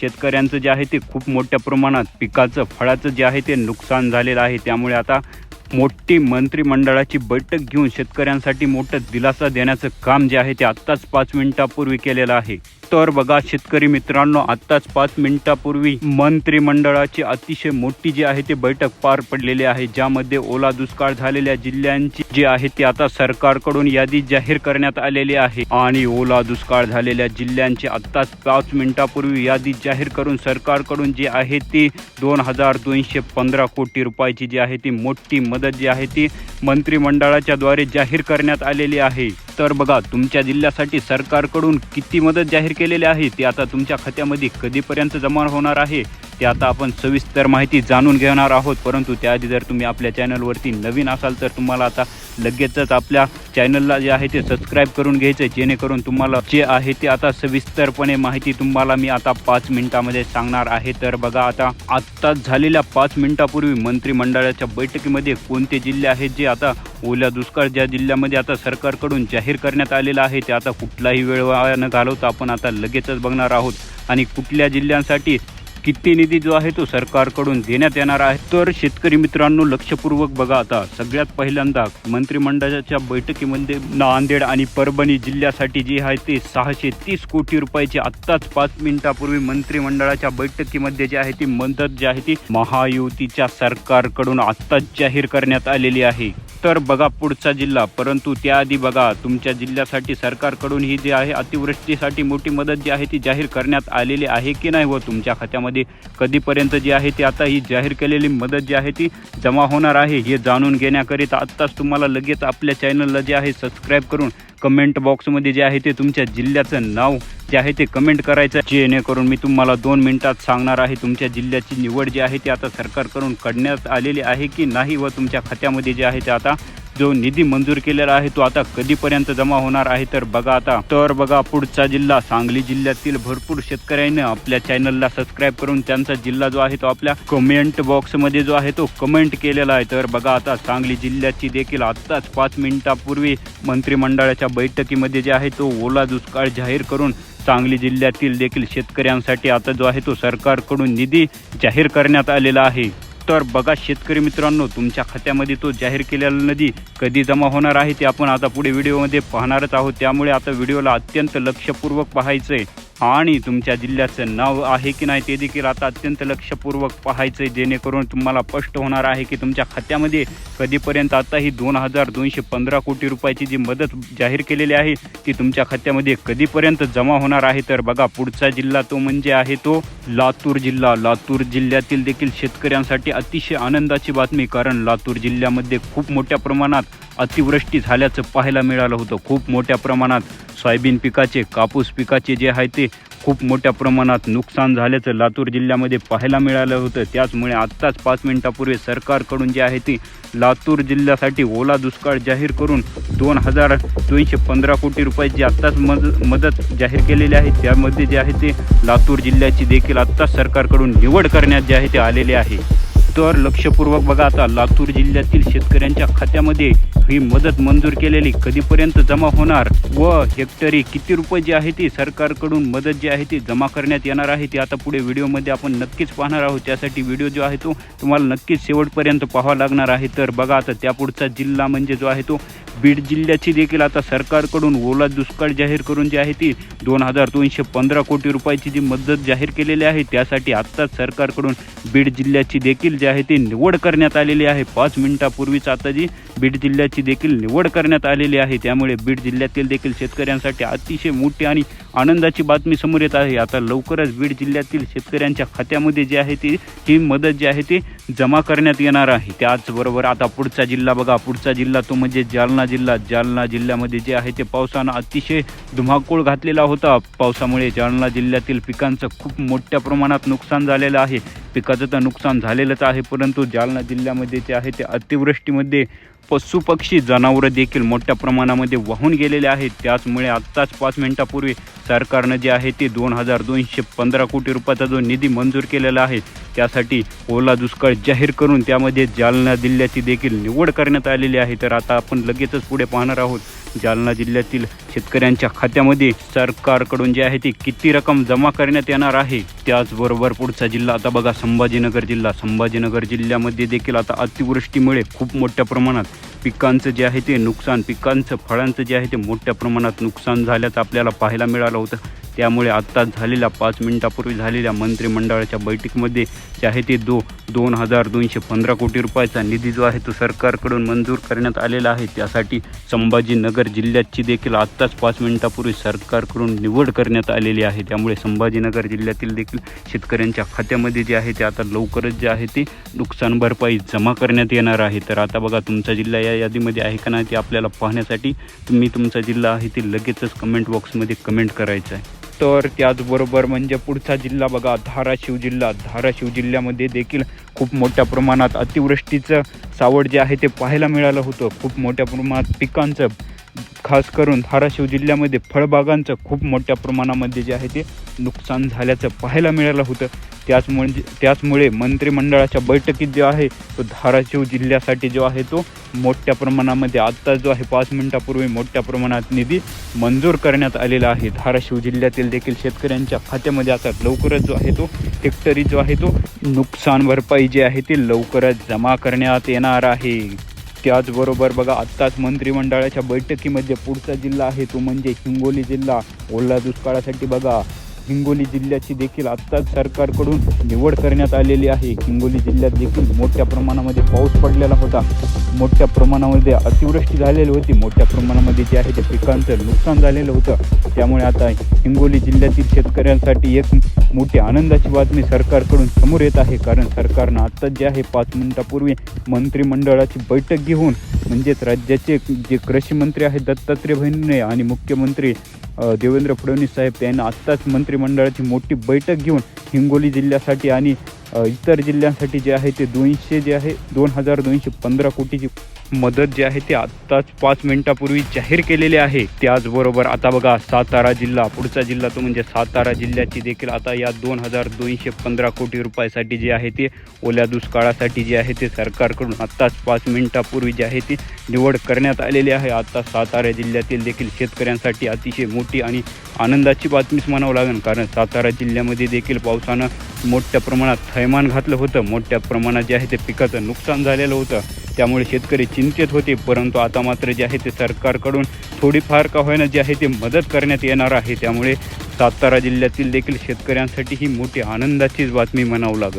शेतकऱ्यांचं जे आहे ते खूप मोठ्या प्रमाणात पिकाचं फळाचं जे आहे ते नुकसान झालेलं आहे. त्यामुळे आता मोठी मंत्रिमंडळाची बैठक घेऊन शेतकऱ्यांसाठी मोठं दिलासा देण्याचं काम जे आहे ते आत्ताच पाच मिनिटापूर्वी केलेलं आहे. तर बघा शेतकरी मित्रांनो आत्ताच पाच मिनिटापूर्वी मंत्रिमंडळाची अतिशय मोठी जी आहे ते बैठक पार पडलेली आहे ज्यामध्ये ओला दुष्काळ झालेल्या जिल्ह्यांची जी आहे ती आता सरकारकडून यादी जाहीर करण्यात आलेली आहे. आणि ओला दुष्काळ झालेल्या जिल्ह्यांची आत्ताच पाच मिनिटापूर्वी यादी जाहीर करून सरकारकडून जी आहे ती दोन हजार दोनशे पंधरा कोटी रुपयाची जी आहे ती मोठी मदत जी आहे ती मंत्रिमंडळाच्या द्वारे जाहीर करण्यात आलेली आहे. तर बघा तुमच्या जिल्ह्यासाठी सरकारकडून किती मदत जाहीर केलेली आहे ती आता तुमच्या खात्यामध्ये कधीपर्यंत जमा होणार आहे? ते आता आपण सविस्तर माहिती जाणून घेणार आहोत. परंतु त्याआधी जर तुम्ही आपल्या चॅनलवरती नवीन असाल तर तुम्हाला आता लगेचच आपल्या चॅनलला जे आहे ते सबस्क्राईब करून घ्यायचं जेणेकरून तुम्हाला जे आहे ते आता सविस्तरपणे माहिती तुम्हाला मी आता पाच मिनिटामध्ये सांगणार आहे. तर बघा आता आत्ताच झालेल्या पाच मिनिटापूर्वी मंत्रिमंडळाच्या बैठकीमध्ये कोणते जिल्हे आहेत जे आता ओल्या दुष्काळ ज्या जिल्ह्यामध्ये आता सरकारकडून जाहीर करण्यात आलेलं आहे ते आता कुठलाही वेळ न घालवता आपण आता लगेचच बघणार आहोत. आणि कुठल्या जिल्ह्यांसाठी किती निधी जो आहे तो सरकारकडून देण्यात येणार आहे. तर शेतकरी मित्रांनो लक्षपूर्वक बघा आता. सगळ्यात पहिल्यांदा मंत्रिमंडळाच्या बैठकीमध्ये नांदेड आणि परभणी जिल्ह्यासाठी जी आहे ते सहाशे तीस कोटी रुपयाची आत्ताच पाच मिनिटापूर्वी मंत्रिमंडळाच्या बैठकीमध्ये जी आहे ती मदत जी आहे ती महायुतीच्या सरकारकडून आत्ताच जाहीर करण्यात आलेली आहे. तर बघा पुढचा जिल्हा. परंतु त्याआधी बघा तुमच्या जिल्ह्यासाठी सरकारकडून ही जी आहे अतिवृष्टीसाठी मोठी मदत जी आहे ती जाहीर करण्यात आलेली आहे की नाही व तुमच्या खात्यामध्ये? कधीपर्यंत जी आहे ती आता ही जाहीर केलेली मदत जी आहे ती जमा होणार आहे हे जाणून घेण्याकरिता आत्ताच तुम्हाला लगेच आपल्या चॅनलला जे आहे सबस्क्राईब करून कमेंट बॉक्समध्ये जे आहे ते तुमच्या जिल्ह्याचं नाव जे आहे ते कमेंट करायचं. जेणेकरून मी तुम्हाला दोन मिनिटात सांगणार आहे तुमच्या जिल्ह्याची निवड जी आहे ती आता सरकारकडून करण्यात आलेली आहे की नाही व तुमच्या खात्यामध्ये जे आहे ते आता जो निधी मंजूर केलेला आहे तो आता कधीपर्यंत जमा होणार आहे तर बघा आता. तर बघा पुढचा जिल्हा सांगली जिल्ह्यातील भरपूर शेतकऱ्यांनी आपल्या चॅनलला सबस्क्राईब करून त्यांचा जिल्हा जो आहे तो आपल्या कमेंट बॉक्समध्ये जो आहे तो कमेंट केलेला आहे. तर बघा आता सांगली जिल्ह्याची देखील आत्ताच पाच मिनिटापूर्वी मंत्रिमंडळाच्या बैठकीमध्ये जे आहे तो ओला दुष्काळ जाहीर करून सांगली जिल्ह्यातील देखील शेतकऱ्यांसाठी आता जो आहे तो सरकारकडून निधी जाहीर करण्यात आलेला आहे. तर बघा शेतकरी मित्रांनो तुमच्या खात्यामध्ये तो जाहीर केलेला निधी कधी जमा होणार आहे ते आपण आता पुढे व्हिडिओमध्ये पाहणारच आहोत. त्यामुळे आता व्हिडिओला अत्यंत लक्षपूर्वक पाहायचं आहे आणि तुमच्या जिल्ह्याचं नाव आहे की नाही ते देखील आता अत्यंत लक्षपूर्वक पाहायचं आहे जेणेकरून तुम्हाला स्पष्ट होणार आहे की तुमच्या खात्यामध्ये कधीपर्यंत आता ही दोन हजार दोनशे पंधरा कोटी रुपयाची जी मदत जाहीर केलेली आहे ती तुमच्या खात्यामध्ये कधीपर्यंत जमा होणार आहे? तर बघा पुढचा जिल्हा तो म्हणजे आहे तो लातूर जिल्हा. लातूर जिल्ह्यातील देखील शेतकऱ्यांसाठी अतिशय आनंदाची बातमी कारण लातूर जिल्ह्यामध्ये खूप मोठ्या प्रमाणात अतिवृष्टी झाल्याचं पाहायला मिळालं होतं. खूप मोठ्या प्रमाणात सोयाबीन पिकाचे कापूस पिकाचे जे आहे ते खूप मोठ्या प्रमाणात नुकसान झाल्याचं लातूर जिल्ह्यामध्ये पाहायला मिळालं होतं. त्याचमुळे आत्ताच पाच मिनिटापूर्वी सरकारकडून जे आहे ती लातूर जिल्ह्यासाठी ओला दुष्काळ जाहीर करून दोन हजार दोनशे पंधरा कोटी रुपयाची आत्ताच मद मदत जाहीर केलेली आहे त्यामध्ये जे आहे ते लातूर जिल्ह्याची देखील आत्ताच सरकारकडून निवड करण्यात जे आहे ते आलेले आहे. तर लक्षपूर्वक बघा आता लातूर जिल्ह्यातील शेतकऱ्यांच्या खात्यामध्ये ही मदत मंजूर केलेली कधीपर्यंत जमा होणार व हेक्टरी किती रुपये जी आहे ती सरकारकडून मदत जी आहे ती जमा करण्यात येणार आहे ती आता पुढे व्हिडिओमध्ये आपण नक्कीच पाहणार आहोत. त्यासाठी व्हिडिओ जो आहे तो तुम्हाला नक्कीच शेवटपर्यंत पाहावा लागणार आहे. तर बघा आता त्यापुढचा जिल्हा म्हणजे जो आहे तो बीड जिल्ह्याची देखील आता सरकारकडून ओला दुष्काळ जाहीर करून जी आहे ती दोन हजार दोनशे पंधरा कोटी रुपयाची जी मदत जाहीर केलेली आहे त्यासाठी आत्ताच सरकारकडून बीड जिल्ह्याची देखील जी आहे ती निवड करण्यात आलेली आहे. पाच मिनिटापूर्वीच आता जी बीड जिल्ह्याची देखील निवड करण्यात आलेली आहे. त्यामुळे बीड जिल्ह्यातील देखील शेतकऱ्यांसाठी अतिशय मोठी आणि आनंदाची बातमी समोर येत आहे. आता लवकरच बीड जिल्ह्यातील शेतकऱ्यांच्या खात्यामध्ये जे आहे ती ही मदत जी आहे ती जमा करण्यात येणार आहे. त्याचबरोबर आता पुढचा जिल्हा बघा. पुढचा जिल्हा तो म्हणजे जालना जिल्हा. जालना जिल्ह्यामध्ये जे आहे ते पावसानं अतिशय धुमाकूळ घातलेला होता. पावसामुळे जालना जिल्ह्यातील पिकांचं खूप मोठ्या प्रमाणात नुकसान झालेलं आहे. पिकाचं तर नुकसान झालेलंच आहे परंतु जालना जिल्ह्यामध्ये जे आहे ते अतिवृष्टीमध्ये पशुपक्षी जनावरं देखील मोठ्या प्रमाणामध्ये वाहून गेलेले आहेत. त्याचमुळे आत्ताच पाच मिनिटापूर्वी सरकारनं जे आहे ते दोन हजार दोनशे पंधरा कोटी रुपयाचा जो निधी मंजूर केलेला आहे त्यासाठी ओला दुष्काळ जाहीर करून त्यामध्ये जालना जिल्ह्याची देखील निवड करण्यात आलेली आहे. तर आता आपण लगेचच पुढे पाहणार आहोत. जालना जिल्ह्यातील शेतकऱ्यांच्या खात्यामध्ये सरकारकडून जे आहे ते किती रक्कम जमा करण्यात येणार आहे त्याचबरोबर पुढचा जिल्हा. आता बघा संभाजीनगर जिल्हा. संभाजीनगर जिल्ह्यामध्ये देखील आता अतिवृष्टीमुळे खूप मोठ्या प्रमाणात पिकांचं जे आहे ते नुकसान पिकांचं फळांचं जे आहे ते मोठ्या प्रमाणात नुकसान झाल्याचं आपल्याला पाहायला मिळालं होतं. त्यामुळे आत्ताच झालेल्या पाच मिनिटापूर्वी झालेल्या मंत्रिमंडळाच्या बैठकीमध्ये जे आहे ते दो दोन हजार दोनशे पंधरा कोटी रुपयाचा निधी जो आहे तो सरकारकडून मंजूर करण्यात आलेला आहे. त्यासाठी संभाजीनगर जिल्ह्याची देखील आत्ताच पाच मिनिटापूर्वी सरकारकडून निवड करण्यात आलेली आहे. त्यामुळे संभाजीनगर जिल्ह्यातील देखील शेतकऱ्यांच्या खात्यामध्ये जे आहे ते आता लवकरच जे आहे ते नुकसान भरपाई जमा करण्यात येणार आहे. तर आता बघा तुमचा जिल्हा या यादीमध्ये आहे का नाही ते आपल्याला पाहण्यासाठी तुम्ही तुमचा जिल्हा आहे ते लगेचच कमेंट बॉक्समध्ये कमेंट करायचं आहे. तर त्याचबरोबर म्हणजे पुढचा जिल्हा बघा धाराशिव जिल्हा. धाराशिव जिल्ह्यामध्ये देखील खूप मोठ्या प्रमाणात अतिवृष्टीचं सावड जे आहे ते पाहायला मिळालं होतं. खूप मोठ्या प्रमाणात पिकांचं खास करून धाराशिव जिल्ह्यामध्ये फळबागांचं खूप मोठ्या प्रमाणामध्ये जे आहे ते नुकसान झाल्याचं पाहायला मिळालं होतं. त्याचमुळे त्याचमुळे मंत्रिमंडळाच्या बैठकीत जो आहे तो धाराशिव जिल्ह्यासाठी जो आहे तो मोठ्या प्रमाणामध्ये आत्ता जो आहे पाच मिनिटापूर्वी मोठ्या प्रमाणात निधी मंजूर करण्यात आलेला आहे. धाराशिव जिल्ह्यातील देखील शेतकऱ्यांच्या खात्यामध्ये आता लवकरच जो आहे तो हेक्टरी जो आहे तो नुकसान भरपाई जी आहे ती लवकरच जमा करण्यात येणार आहे. त्याचबरोबर बघा आत्ताच मंत्रिमंडळाच्या बैठकीमध्ये पुढचा जिल्हा आहे तो म्हणजे हिंगोली जिल्हा. ओला दुष्काळासाठी बघा हिंगोली जिल्ह्याची देखील आत्ताच सरकारकडून निवड करण्यात आलेली आहे. हिंगोली जिल्ह्यात देखील मोठ्या प्रमाणामध्ये पाऊस पडलेला होता. मोठ्या प्रमाणामध्ये अतिवृष्टी झालेली होती. मोठ्या प्रमाणामध्ये जे आहे ते पिकांचं नुकसान झालेलं होतं. त्यामुळे आता हिंगोली जिल्ह्यातील शेतकऱ्यांसाठी एक मोठी आनंदाची बातमी सरकारकडून समोर येत आहे. कारण सरकारनं आत्ताच जे आहे पाच मिनिटापूर्वी मंत्रिमंडळाची बैठक घेऊन म्हणजेच राज्याचे जे कृषी मंत्री आहेत दत्तात्रय भैंने आणि मुख्यमंत्री देवेंद्र फडणवीस साहेब यांना आत्ताच मंत्रिमंडळाची मोठी बैठक घेऊन हिंगोली जिल्ह्यासाठी आणि इतर जिल्ह्यांसाठी जे आहे ते दोनशे जे आहे दोन हजार दोनशे पंधरा कोटीची मदत जी आहे ते आत्ताच पाच मिनिटापूर्वी जाहीर केलेली आहे. त्याचबरोबर आता बघा सातारा जिल्हा पुढचा जिल्हा तो म्हणजे सातारा जिल्ह्याची देखील आता या दोन हजार दोनशे पंधरा कोटी रुपयासाठी जे आहे ते ओल्या दुष्काळासाठी जे आहे ते सरकारकडून आत्ताच पाच मिनिटापूर्वी जी आहे ती निवड करण्यात आलेली आहे. आता सातारा जिल्ह्यातील देखील शेतकऱ्यांसाठी अतिशय मोठी आणि आनंदाची बातमीच म्हणावं लागेल कारण सातारा जिल्ह्यामध्ये देखील पावसानं मोठ्या प्रमाणात थैमान घातलं होतं. मोठ्या प्रमाणात जे आहे ते पिकाचं नुकसान झालेलं होतं. त्यामुळे शेतकरी चिंतित होते परंतु आता मात्र जे आहे ते सरकारकडून थोडीफार का होईना जे आहे ते मदत करण्यात येणार आहे. त्यामुळे सातारा जिल्ह्यातील देखील शेतकऱ्यांसाठी ही मोठी आनंदाचीच बातमी म्हणावं लागेल.